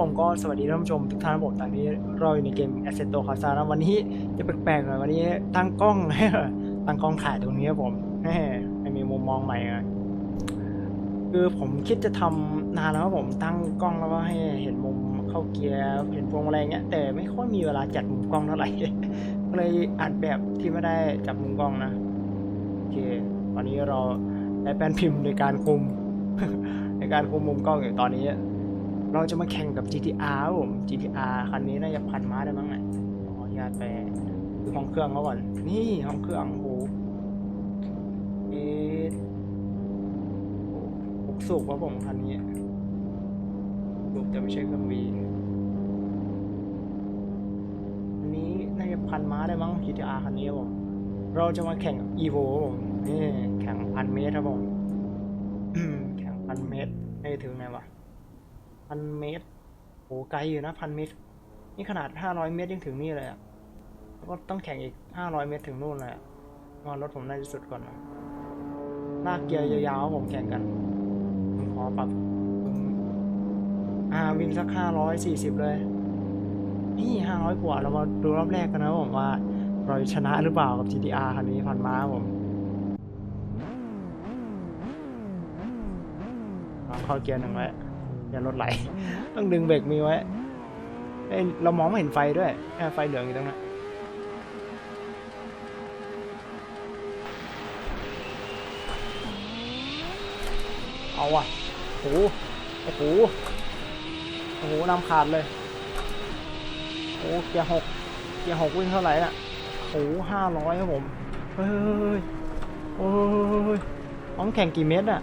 ผมก็สวัสดีท่านผู้ชมทุกท่านผมตอนนี้เราอยู่ในเกม Assetto Corsa นะวันนี้จะแปลกๆหน่อยวันนี้ตั้งกล้องตั้งกล้องถ่ายตรงนี้ครับผมแหม่ไม่มีมุมมองใหม่อะคือผมคิดจะทำนานแล้วครับผมตั้งกล้องแล้วก็ให้เห็นมุมเข้าเกียร์เห็นพวงมาลัยเงี้ยแต่ไม่ค่อยมีเวลาจัดมุมกล้องเท่าไหร่ก็เลยอัดแบบที่ไม่ได้จับมุมกล้องนะโอเควันนี้เราได้แป้นพิมพ์ในการคุมในการคุมมุมกล้องอยู่ตอนนี้ เราจะมาแข่งกับ GTR ผม GTR คันนี้น่าจะพันม้าได้มั้งเนี่ยขออนุญาตไปดูห้องเครื่องเขาก่อน นี่ห้องเครื่องโอ้โหเอ๊ะโอ้หกสูบครับผมคันนี้สูบแต่ไม่ใช่เครื่องวีอันนี้น่าจะพันม้าได้มั้ง GTR คันนี้ผม เราจะมาแข่ง EVO ผมนี่แข่งพันเมตรครับผมอืมแข่งพันเมตรไม่ถึงไหนวะ พันเมตรโหไกลอยู่นะพันเมตร นี่ขนาดห้าร้อยเมตรยังถึงนี่เลยอะแล้วก็ต้องแข่งอีกห้าร้อยเมตรถึงนู่นเลยอะว่ารถผมน่าจะสุดก่อนนะลากเกียร์ยาวๆผมแข่งกันผมขอปรับอ่าวิ่งสักห้าร้อยสี่สิบเลย นี่ห้าร้อยกว่าเรามาดูรอบแรกกันนะผมว่าเราจะชนะหรือเปล่ากับ GTR คันนี้พันม้าผมเอเข้าเกียร์หนึ่งไว้ ย่ารถไหล ต้องดึงเบรกมีไว้เอ้ยเรามองไม่เห็นไฟด้วยแค่ไฟเหลืองอยู่ตรงนั้นเอาว่ะโอ้โหโอ้โหโอ้โหนำขาดเลยโอ้เกียร์หกเกียร์หกวิ่งเท่าไหร่น่ะโอ้ห้าร้อยครับผม เฮ้ยโอ้ยต้องแข่งกี่เมตรอะ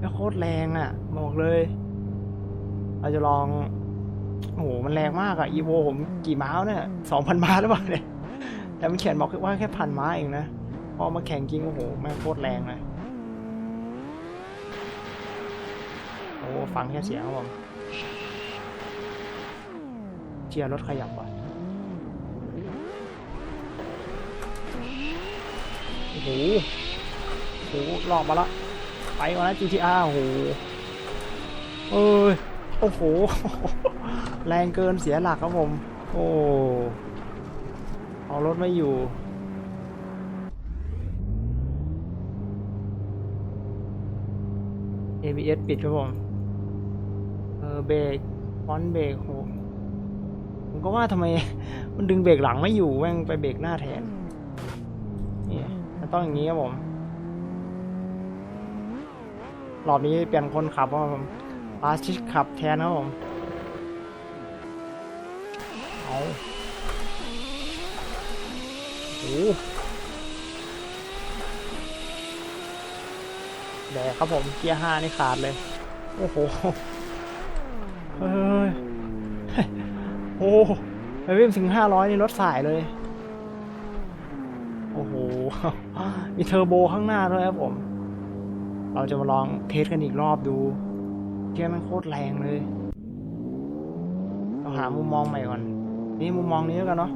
แล้วโค ตรแรงอะ บอกเลย เราจะลอง โอ้โห มันแรงมากอะ อีโวผมกี่ม้าเนี่ยสองพันม้าหรือเปล่าเนี่ย แต่มันเขียนบอกว่าแค่พันม้าเองนะ พอมาแข่งจริง โอ้โห แม่งโคตรแรงเลยโอ้ฟังแค่เสียงครับผมเชียร์รถขยับว่ะโอ้โหโอ้โหหลอกมาละ ไปก่อนนะ GTR โอ้โหเอ้ยโอ้โห แรงเกินเสียหลักครับผม โอ้เอารถไม่อยู่ ABS ปิดครับผม เออเบรกฟอนเบรกโหผมก็ว่าทำไม มันดึงเบรกหลังไม่อยู่แม่งไปเบรกหน้าแทน นี่มันต้องอย่างนี้ครับผม รอบนี้เปลี่ยนคนขับครับผมปาชิชขับแทนครับผมเอาโอ้โหแดกครับผมเกียร์ห้านี่ขาดเลย โอ้โห เฮ้ย โอ้ไปวิ่งถึงห้าร้อยนี่รถสายเลย โอ้โห มีเทอร์โบข้างหน้าด้วยครับผม เราจะมาลองเทสกันอีกรอบดูเกียมันโคตรแรงเลยเราหามุมมองใหม่ก่อน นี่มุมมองนี้แล้วกันเนาะ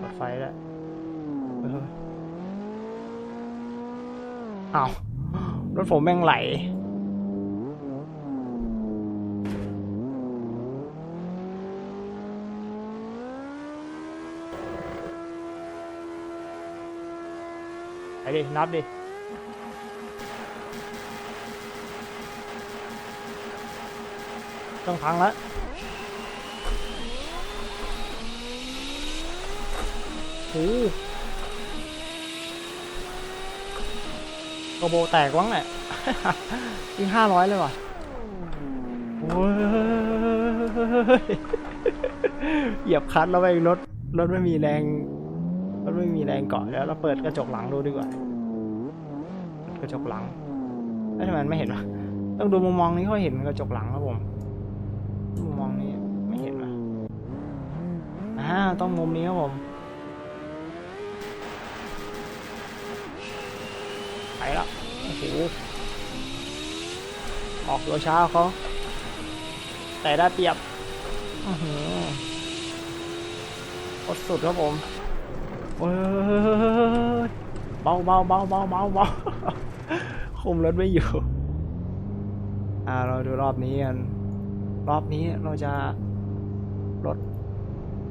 ปิดไฟแล้วเอออ้าวรถผมแม่งไหล ไปดิ นับดิ ต้องพังแล้วโอ้โหโกโบแตกวังแหละยิงห้าร้อยเลยว่ะโอ้ยเหยียบคลัตช์แล้วไปรถ รถไม่มีแรง รถไม่มีแรงเกาะแล้วเราเปิดกระจกหลังดูดีกว่า กระจกหลังแล้วทำไมไม่เห็นวะต้องดูมุมมองนี้เขาเห็นกระจกหลังครับผมมุมมองนี้ไม่เห็นวะอ่าต้องมุมนี้ครับผมไปแล้วโอ้โหออกตัวช้าเขาแต่ได้เปรียบอื้อหือโคตรสุดครับผม โอ้ยเบาเบาเบาเบาเบาเบาคุมรถไม่อยู่ อ่าเราดูรอบนี้กันรอบนี้เราจะลด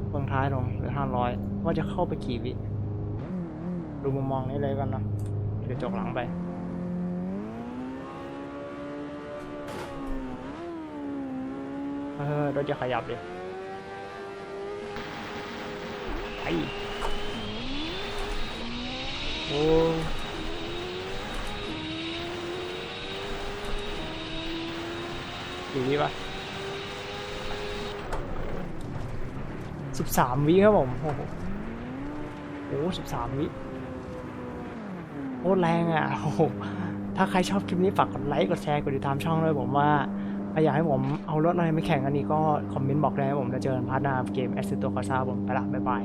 เฟืองท้ายลงเหลือห้าร้อยว่าจะเข้าไปกี่วิดูมุมมองนี้เลยกันนะเดี๋ยวจกหลังไปเออรถจะขยับเลยไป โอ้กี่วิปะสิบสามวิครับผมโอ้โหโอ้สิบสามวิโอ้แรงอะโอ้โหถ้าใครชอบคลิปนี้ฝากกดไลค์กดแชร์กดติดตามช่องด้วยผมว่าถ้าอยากให้ผมเอารถอะไรมาแข่งกันนี้ก็คอมเมนต์บอกได้นะผมจะเจอกันพาร์ทหน้าเกม Assetto Corsa ผมไปละบ๊ายบาย